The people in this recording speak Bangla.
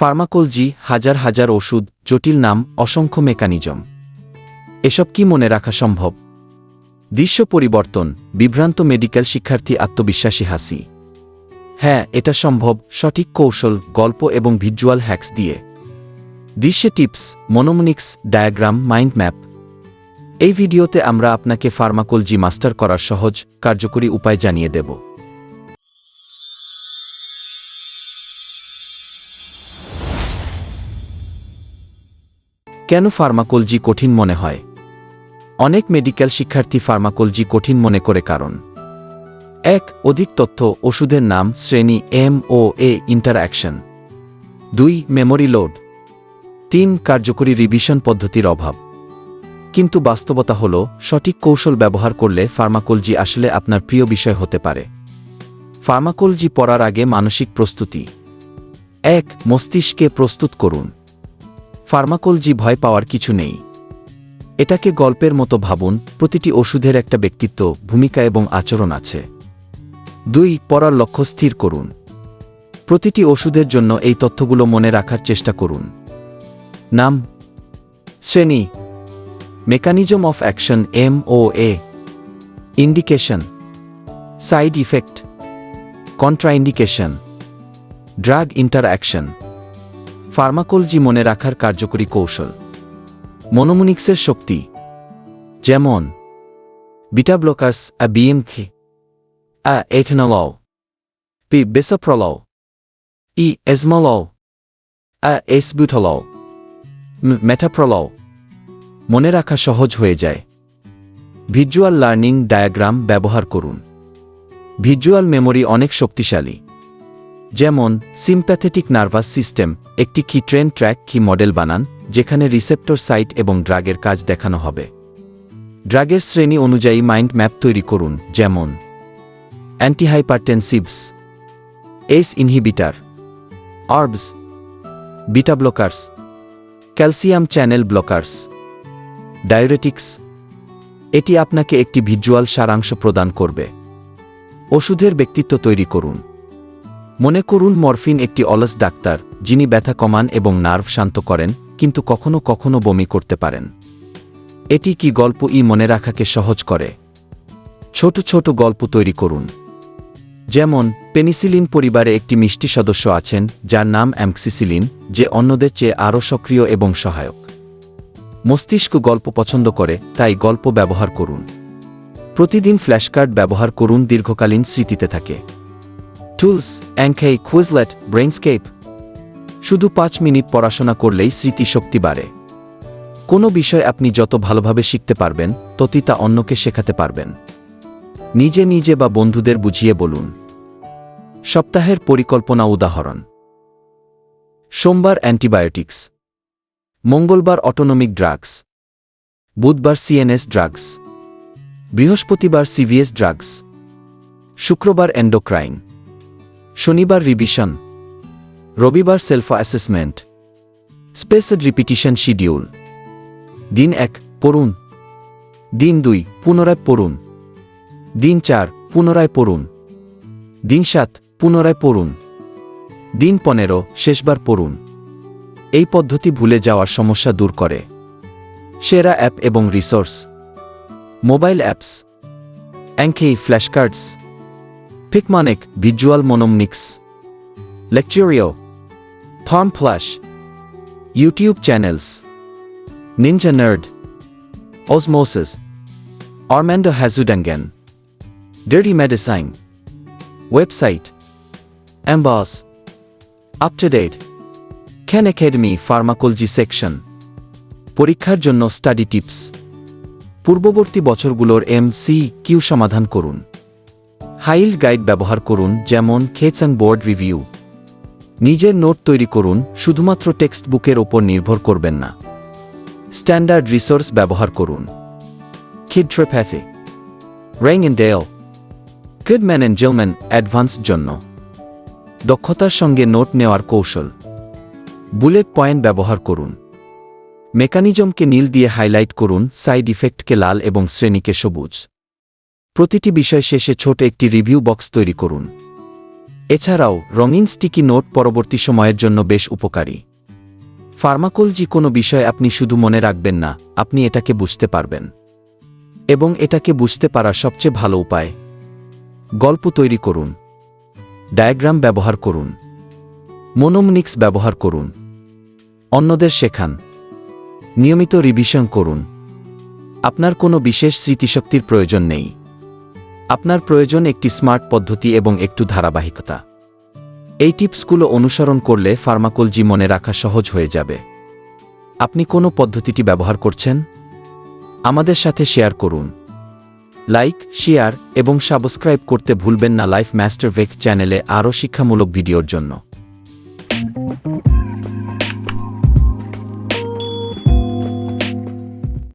ফার্মাকোলজি হাজার হাজার ওষুধ, জটিল নাম, অসংখ্য মেকানিজম। এসব কি মনে রাখা সম্ভব? দৃশ্য পরিবর্তন, বিভ্রান্ত মেডিকেল শিক্ষার্থী আত্মবিশ্বাসী হাসি। হ্যাঁ এটা সম্ভব, সঠিক কৌশল, গল্প এবং ভিজুয়াল হ্যাক্স দিয়ে। দৃশ্যে tips, mnemonics, diagram, mind map. এই ভিডিওতে আমরা আপনাকে ফার্মাকোলজি মাস্টার করার সহজ, কার্যকরী উপায় জানিয়ে দেব। কেন ফার্মাকোলজি কঠিন মনে হয়? অনেক মেডিকেল শিক্ষার্থী ফার্মাকোলজি কঠিন মনে করে কারণ। এক, অধিক তথ্য, ওষুধের নাম, শ্রেণি, এম, ও, এ, ইন্টারঅ্যাকশন। দুই, মেমোরি লোড। তিন, কার্যকরী রিভিশন পদ্ধতির অভাব। কিন্তু বাস্তবতা হল, সঠিক কৌশল ব্যবহার করলে ফার্মাকোলজি আসলে আপনার প্রিয় বিষয় হতে পারে। ফার্মাকোলজি পড়ার আগে মানসিক প্রস্তুতি। এক, মস্তিষ্কে প্রস্তুত করুন। ফার্মাকোলজি ভয় পাওয়ার কিছু নেই। এটাকে গল্পের মতো ভাবুন, প্রতিটি ওষুধের একটা ব্যক্তিত্ব, ভূমিকা এবং আচরণ আছে। দুই, পড়ার লক্ষ্য স্থির করুন। প্রতিটি ওষুধের জন্য এই তথ্যগুলো মনে রাখার চেষ্টা করুন। নাম, শ্রেণি mechanism of action M O A indication side effect contraindication drug interaction pharmacology মনে রাখার কার্যকরী কৌশল। মনোমুনিক্সের শক্তি। যেমন, বিটা ব্লকার্স আ বিএমখি আ এথেনলও, পি বেসাপ্রলও, ই এজমলও, আ এসবিউথলও মেটাপ্রলও। মনে রাখা সহজ হয়ে যায়। ভিজুয়াল লার্নিং ডায়াগ্রাম ব্যবহার করুন। ভিজুয়াল মেমোরি অনেক শক্তিশালী। যেমন সিম্প্যাথেটিক নার্ভাস সিস্টেম একটি কি ট্রেন ট্র্যাক কি মডেল বানান, যেখানে রিসেপ্টর সাইট এবং ড্রাগের কাজ দেখানো হবে। ড্রাগের শ্রেণি অনুযায়ী মাইন্ড ম্যাপ তৈরি করুন, যেমন antihypertensives ACE inhibitor ARBs beta blockers calcium channel blockers diuretics এটি আপনাকে একটি ভিজুয়াল সারাংশ প্রদান করবে। ওষুধের ব্যক্তিত্ব তৈরি করুন। মনে করুন মরফিন একটি অলস ডাক্তার, যিনি ব্যথা কমান এবং নার্ভ শান্ত করেন, কিন্তু কখনো কখনো বমি করতে পারেন। এটি কি গল্প ই মনে রাখাকে সহজ করে? ছোট ছোট গল্প তৈরি করুন। যেমন, পেনিসিলিন পরিবারে একটি মিষ্টি সদস্য আছেন, যার নাম অ্যামক্সিসিলিন, যে অন্যদের চেয়ে আরও সক্রিয় এবং সহায়ক। মস্তিষ্ক গল্প পছন্দ করে, তাই গল্প ব্যবহার করুন। প্রতিদিন ফ্ল্যাশকার্ড ব্যবহার করুন দীর্ঘকালীন স্মৃতিতে থাকে। টুলস অ্যাঙ্কেই কুইজলেট ব্রেইনস্কেপ শুধু পাঁচ মিনিট পড়াশোনা করলেই স্মৃতিশক্তি বাড়ে। কোনো বিষয় আপনি যত ভালোভাবে শিখতে পারবেন, ততই তা অন্যকে শেখাতে পারবেন। নিজে নিজে বা বন্ধুদের বুঝিয়ে বলুন। সপ্তাহের পরিকল্পনা উদাহরণ। সোমবার অ্যান্টিবায়োটিক্স। মঙ্গলবার অটোনমিক ড্রাগস। বুধবার সিএনএস ড্রাগস। বৃহস্পতিবার সিভিএস ড্রাগস। শুক্রবার এন্ডোক্রাইন। শনিবার রিভিশন রবিবার self assessment spaced repetition schedule দিন এক, পড়ুন, দিন দুই, পুনরায় পড়ুন, দিন চার, পুনরায় পড়ুন, দিন সাত, পুনরায় পড়ুন, দিন পনেরো, শেষবার পড়ুন। এই পদ্ধতি ভুলে যাওয়ার সমস্যা দূর করে। সেরা অ্যাপ এবং resource mobile apps Anki flashcards Picmonic visual mnemonics Lecturio থর্ম flash YouTube channels Ninja Nerd osmosis Armando Hazudangan Dirty Medicine Website Emboss Up to date Khan Academy Pharmacology Section পরীক্ষার জন্য স্টাডি টিপস পূর্ববর্তী বছরগুলোর এম সি কিউ সমাধান করুন হাইল গাইড ব্যবহার করুন, যেমন খেচাং বোর্ড রিভিউ। নিজের নোট তৈরি করুন, শুধুমাত্র টেক্সট বুকের ওপর নির্ভর করবেন না। স্ট্যান্ডার্ড রিসোর্স ব্যবহার করুন। কিডট্রেপ্যাথি রেং ইন ডেল গুড ম্যান অ্যান্ড জেলম্যান অ্যাডভান্স জন্য। দক্ষতার সঙ্গে নোট নেওয়ার কৌশল। বুলেট পয়েন্ট ব্যবহার করুন। মেকানিজমকে নীল দিয়ে হাইলাইট করুন সাইড ইফেক্টকে লাল এবং শ্রেণীকে সবুজ। প্রতিটি বিষয় শেষে ছোট একটি রিভিউ বক্স তৈরি করুন। এছাড়াও, রঙিন স্টিকি নোট পরবর্তী সময়ের জন্য বেশ উপকারী। ফার্মাকোলজি কোনো বিষয় আপনি শুধু মনে রাখবেন না, আপনি এটাকে বুঝতে পারবেন। এবং এটাকে বুঝতে পারা সবচেয়ে ভালো উপায়। গল্প তৈরি করুন। ডায়াগ্রাম ব্যবহার করুন। মোনোমনিক্স ব্যবহার করুন। অন্যদের শেখান। নিয়মিত রিভিশন করুন। আপনার কোনো বিশেষ স্মৃতিশক্তির প্রয়োজন নেই। আপনার প্রয়োজন একটি স্মার্ট পদ্ধতি এবং একটু ধারাবাহিকতা। এই টিপসগুলো অনুসরণ করলে ফার্মাকোলজি মনে রাখা সহজ হয়ে যাবে। আপনি কোনো পদ্ধতিটি ব্যবহার করছেন? আমাদের সাথে শেয়ার করুন। লাইক, শেয়ার এবং সাবস্ক্রাইব করতে ভুলবেন না লাইফ মাস্টার ভেক চ্যানেলে আরও শিক্ষামূলক ভিডিওর জন্য।